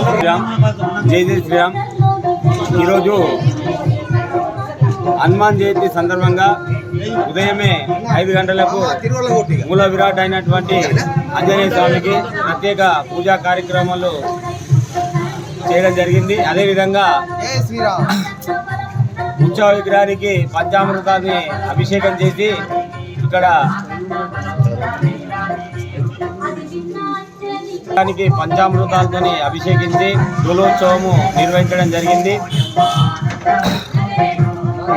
శ్రీరామ్ జై జై శ్రీరామ్. ఈరోజు హనుమాన్ జయంతి సందర్భంగా ఉదయమే ఐదు గంటలకు మూల విరాట్ అయినటువంటి ఆంజనేయ స్వామికి ప్రత్యేక పూజా కార్యక్రమాలు చేయడం జరిగింది. అదేవిధంగా ఉత్సవ విగ్రహానికి పంచామృతాన్ని అభిషేకం చేసి ఇక్కడ దానికి పంచామృతాలతోని అభిషేకించి తులోత్సవము నిర్వహించడం జరిగింది.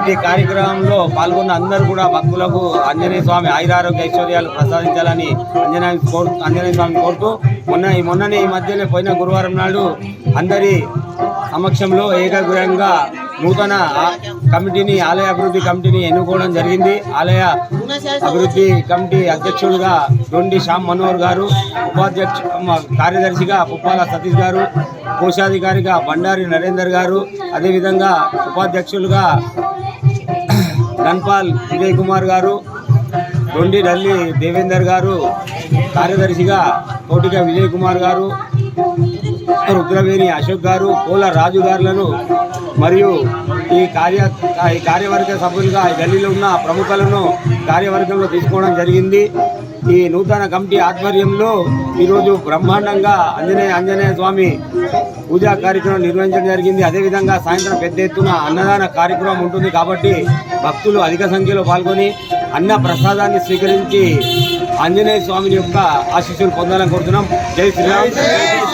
ఈ కార్యక్రమంలో పాల్గొన్న అందరూ కూడా భక్తులకు ఆంజనేయ స్వామి ఆయురారోగ్య ఐశ్వర్యాలు ప్రసాదించాలని ఆంజనేయ కోరు ఆంజనేయ స్వామి కోరుతూ మొన్న ఈ మొన్ననే ఈ మధ్యనే పోయిన గురువారం నాడు అందరి సమక్షంలో ఏకాగ్రంగా నూతన కమిటీని ఆలయ అభివృద్ధి కమిటీని ఎన్నుకోవడం జరిగింది. ఆలయ అభివృద్ధి కమిటీ అధ్యక్షులుగా దొండి శ్యామ్ మనోహర్ గారు ఉపాధ్యక్ష కార్యదర్శిగా పుప్పాల సతీష్ గారు కోశాధికారిగా బండారి నరేందర్ గారు అదేవిధంగా ఉపాధ్యక్షులుగా ధన్పాల్ విజయ్ కుమార్ గారు దొండి డల్లి దేవేందర్ గారు కార్యదర్శిగా కోటిక విజయ్ కుమార్ గారు రుద్రవేణి అశోక్ గారు కోల రాజు గారులను మరియు ఈ కార్య ఈ కార్యవర్గ సభ్యులుగా ఈ గల్లీలో ఉన్న ప్రముఖులను కార్యవర్గంలో తీసుకోవడం జరిగింది. ఈ నూతన కమిటీ ఆధ్వర్యంలో ఈరోజు బ్రహ్మాండంగా ఆంజనేయ ఆంజనేయ స్వామి పూజా కార్యక్రమం నిర్వహించడం జరిగింది. అదేవిధంగా సాయంత్రం పెద్ద ఎత్తున అన్నదాన కార్యక్రమం ఉంటుంది కాబట్టి భక్తులు అధిక సంఖ్యలో పాల్గొని అన్న ప్రసాదాన్ని స్వీకరించి ఆంజనేయ స్వామిని యొక్క ఆశీస్సులు పొందాలని కోరుతున్నాం. జై శ్రీరామ్. జై శ్రీరామ్